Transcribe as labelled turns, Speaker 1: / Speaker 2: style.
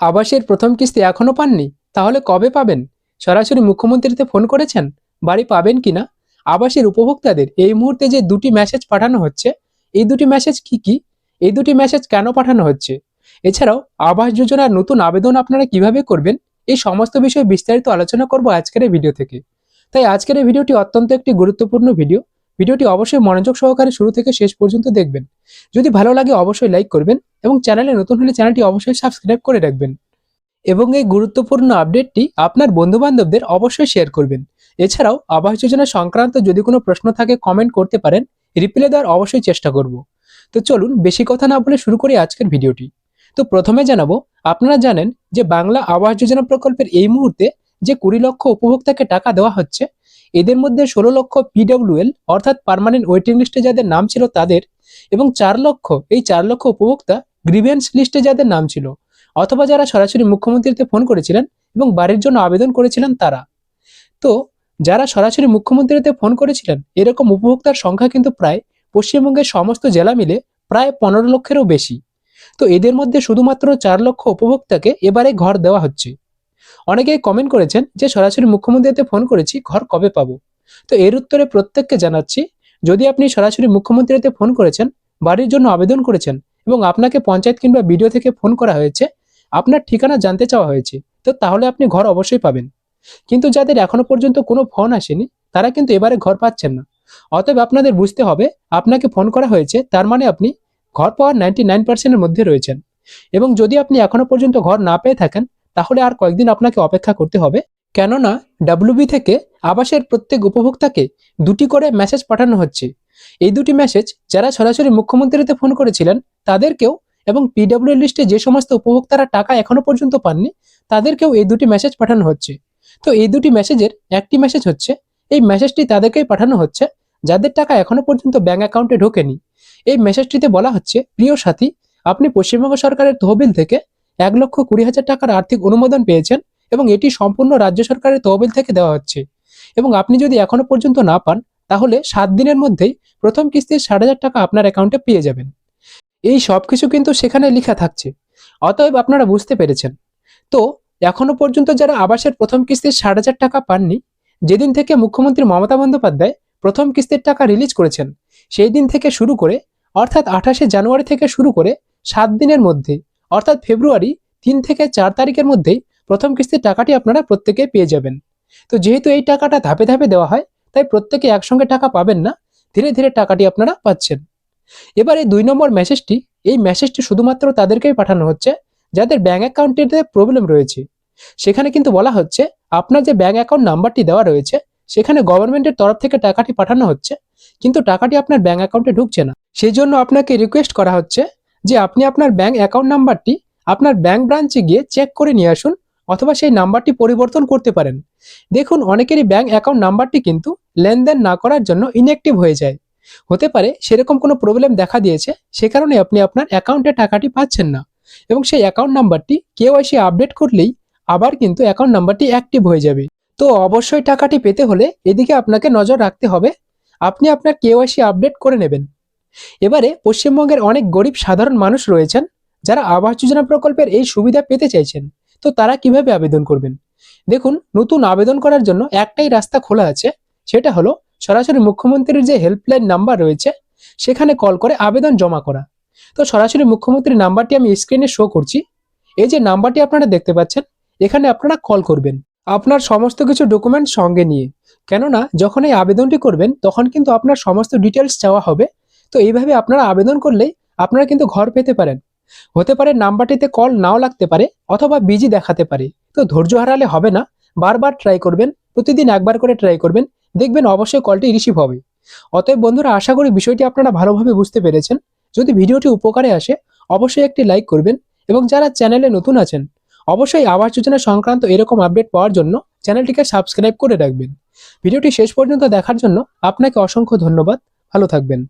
Speaker 1: আবাসের প্রথম কিস্তি এখনও পাননি, তাহলে কবে পাবেন? সরাসরি মুখ্যমন্ত্রীতে ফোন করেছেন? বাড়ি পাবেন কিনা আবাসের উপভোক্তাদের এই মুহূর্তে যে দুটি মেসেজ পাঠানো হচ্ছে, এই দুটি মেসেজ কি কি? এই দুটি মেসেজ কেন পাঠানো হচ্ছে? এছাড়াও আবাস যোজনার নতুন আবেদন আপনারা কীভাবে করবেন? এই সমস্ত বিষয়ে বিস্তারিত আলোচনা করব আজকের ভিডিও থেকে। তাই আজকের ভিডিওটি অত্যন্ত একটি গুরুত্বপূর্ণ ভিডিও ভিডিওটি অবশ্যই মনোযোগ সহকারে শুরু থেকে শেষ পর্যন্ত দেখবেন। যদি ভালো লাগে অবশ্যই লাইক করবেন এবং চ্যানেলে নতুন হলে চ্যানেলটি অবশ্যই সাবস্ক্রাইব করে রাখবেন এবং এই গুরুত্বপূর্ণ আপডেটটি আপনার বন্ধুবান্ধবদের অবশ্যই শেয়ার করবেন। এছাড়াও আবাস যোজনা সংক্রান্ত যদি কোনো প্রশ্ন থাকে কমেন্ট করতে পারেন রিপ্লাই দেওয়ার অবশ্যই চেষ্টা করব। তো চলুন বেশি কথা না বলে শুরু করি আজকের ভিডিওটি। তো প্রথমে জানাব, আপনারা জানেন যে বাংলা আবাস যোজনা প্রকল্পের এই মুহূর্তে যে কুড়ি লক্ষ উপভোক্তাকে টাকা দেওয়া হচ্ছে এদের মধ্যে ষোলো লক্ষ পিডব্লিউএল অর্থাৎ পার্মানেন্ট ওয়েটিং লিস্টে যাদের নাম ছিল তাদের, এবং চার লক্ষ, এই চার লক্ষ উপভোক্তা গ্রিভেন্স লিস্টে যাদের নাম ছিল, অথবা যারা সরাসরি মুখ্যমন্ত্রীতে ফোন করেছিলেন এবং বাড়ির জন্য আবেদন করেছিলেন তারা। তো, যারা সরাসরি মুখ্যমন্ত্রীতে ফোন করেছিলেন, এরকম উপভোক্তার সংখ্যা কিন্তু প্রায় পশ্চিমবঙ্গের সমস্ত জেলা মিলে প্রায় পনেরো লক্ষেরও বেশি। তো এদের মধ্যে শুধুমাত্র চার লক্ষ উপভোক্তাকে এবারে ঘর দেওয়া হচ্ছে। অনেকেই কমেন্ট করেছেন যে সরাসরি মুখ্যমন্ত্রীতে ফোন করেছি, ঘর কবে পাবো? তো এর উত্তরে প্রত্যেককে জানাচ্ছি, যদি আপনি সরাসরি মুখ্যমন্ত্রীতে ফোন করেছেন, বাড়ির জন্য আবেদন করেছেন এবং আপনাকে পঞ্চায়েত কিংবা বিডিও থেকে ফোন করা হয়েছে, আপনার ঠিকানা জানতে চাওয়া হয়েছে, তো তাহলে আপনি ঘর অবশ্যই পাবেন। কিন্তু যাদের এখনও পর্যন্ত কোনো ফোন আসেনি, তারা কিন্তু এবারে ঘর পাচ্ছেন না। অতএব আপনাদের বুঝতে হবে, আপনাকে ফোন করা হয়েছে, তার মানে আপনি ঘর পাওয়ার নাইনটি নাইন পার্সেন্টের মধ্যে রয়েছেন। এবং যদি আপনি এখনও পর্যন্ত ঘর না পেয়ে থাকেন তাহলে আর কয়েকদিন আপনাকে অপেক্ষা করতে হবে। কেননা ডাব্লিউবি থেকে আবাসের প্রত্যেক উপভোক্তাকে দুটি করে মেসেজ পাঠানো হচ্ছে। এই দুটি মেসেজ যারা সরাসরি মুখ্যমন্ত্রীতে ফোন করেছিলেন, তাদেরকেও এবং পিডব্লিউ লিস্টে যে সমস্ত উপভোক্তারা টাকা এখনও পর্যন্ত পাননি, তাদেরকেও এই দুটি মেসেজ পাঠানো হচ্ছে। তো এই দুটি মেসেজের একটি মেসেজ হচ্ছে, এই মেসেজটি তাদেরকেই পাঠানো হচ্ছে, যাদের টাকা এখনও পর্যন্ত ব্যাঙ্ক অ্যাকাউন্টে ঢোকেনি। এই মেসেজটিতে বলা হচ্ছে, প্রিয় সাথী, আপনি পশ্চিমবঙ্গ সরকারের তহবিল থেকে এক লক্ষ কুড়ি হাজার টাকার আর্থিক অনুমোদন পেয়েছেন এবং এটি সম্পূর্ণ রাজ্য সরকারের তহবিল থেকে দেওয়া হচ্ছে। এবং আপনি যদি এখনও পর্যন্ত না পান, তাহলে সাত দিনের মধ্যেই প্রথম কিস্তির ষাট হাজার টাকা আপনার অ্যাকাউন্টে পেয়ে যাবেন। এই সব কিছু কিন্তু সেখানে লেখা থাকছে। অতএব আপনারা বুঝতে পেরেছেন। তো, এখনও পর্যন্ত যারা আবাসের প্রথম কিস্তির ষাট হাজার টাকা পাননি, যেদিন থেকে মুখ্যমন্ত্রী মমতা বন্দ্যোপাধ্যায় প্রথম কিস্তির টাকা রিলিজ করেছেন, সেই দিন থেকে শুরু করে, অর্থাৎ আঠাশে জানুয়ারি থেকে শুরু করে সাত দিনের মধ্যে অর্থাৎ ফেব্রুয়ারি তিন থেকে চার তারিখের মধ্যেই প্রথম কিস্তির টাকাটি আপনারা প্রত্যেকে পেয়ে যাবেন। তো যেহেতু এই টাকাটা ধাপে ধাপে দেওয়া হয়, তাই প্রত্যেকে একসঙ্গে টাকা পাবেন না, ধীরে ধীরে টাকাটি আপনারা পাচ্ছেন। এবার এই দুই নম্বর মেসেজটি, এই মেসেজটি শুধুমাত্র তাদেরকেই পাঠানো হচ্ছে, যাদের ব্যাঙ্ক অ্যাকাউন্টেতে প্রবলেম রয়েছে। সেখানে কিন্তু বলা হচ্ছে, আপনার যে ব্যাঙ্ক অ্যাকাউন্ট নাম্বারটি দেওয়া রয়েছে, সেখানে গভর্নমেন্টের তরফ থেকে টাকাটি পাঠানো হচ্ছে, কিন্তু টাকাটি আপনার ব্যাঙ্ক অ্যাকাউন্টে ঢুকছে না। সেই জন্য আপনাকে রিকোয়েস্ট করা হচ্ছে যে আপনি আপনার ব্যাঙ্ক অ্যাকাউন্ট নাম্বারটি আপনার ব্যাঙ্ক ব্রাঞ্চে গিয়ে চেক করে নিয়ে আসুন অথবা সেই নাম্বারটি পরিবর্তন করতে পারেন। দেখুন, অনেকেরই ব্যাঙ্ক অ্যাকাউন্ট নাম্বারটি কিন্তু লেনদেন না করার জন্য ইনঅ্যাক্টিভ হয়ে যায়। হতে পারে সেরকম কোনো প্রবলেম দেখা দিয়েছে, সে কারণে আপনি আপনার অ্যাকাউন্টে টাকাটি পাচ্ছেন না এবং সেই অ্যাকাউন্ট নাম্বারটি এসে আপডেট করলেই আবার কিন্তু অ্যাকাউন্ট নাম্বারটি অ্যাক্টিভ হয়ে যাবে। তো অবশ্যই টাকাটি পেতে হলে এদিকে আপনাকে নজর রাখতে হবে। আপনি আপনার কেওয়াইসি আপডেট করে নেবেন। এবারে পশ্চিমবঙ্গের অনেক গরিব সাধারণ মানুষ রয়েছেন যারা আবাস যোজনা প্রকল্পের এই সুবিধা পেতে চাইছেন। তো তারা কীভাবে আবেদন করবেন? দেখুন, নতুন আবেদন করার জন্য একটাই রাস্তা খোলা আছে, সেটা হলো সরাসরি মুখ্যমন্ত্রীর যে হেল্পলাইন নাম্বার রয়েছে, সেখানে কল করে আবেদন জমা করা। তো সরাসরি মুখ্যমন্ত্রীর নাম্বারটি আমি স্ক্রিনে শো করছি। এই যে নাম্বারটি আপনারা দেখতে পাচ্ছেন, এখানে আপনারা কল করবেন। আপনার সমস্ত কিছু ডকুমেন্ট সঙ্গে নিয়ে। কেননা, যখন এই আবেদনটি করবেন, তখন কিন্তু আপনার সমস্ত ডিটেলস চাওয়া হবে। তো এইভাবে আপনারা আবেদন করলেই আপনারা কিন্তু ঘর পেতে পারেন। হতে পারে নাম্বারটিতে কল নাও লাগতে পারে অথবা বিজি দেখাতে পারে। তো ধৈর্য হারালে হবে না, বারবার ট্রাই করবেন, প্রতিদিন একবার করে ট্রাই করবেন, দেখবেন অবশ্যই কলটি রিসিভ হবে। অতএব বন্ধুরা, আশা করি বিষয়টি আপনারা ভালোভাবে বুঝতে পেরেছেন। যদি ভিডিওটি উপকারে আসে, অবশ্যই একটি লাইক করবেন এবং যারা চ্যানেলে নতুন আছেন, অবশ্যই আবাস যোজনা সংক্রান্ত এরকম আপডেট পাওয়ার জন্য চ্যানেলটিকে সাবস্ক্রাইব করে রাখবেন। ভিডিওটি শেষ পর্যন্ত দেখার জন্য আপনাকে অসংখ্য ধন্যবাদ। ভালো থাকবেন।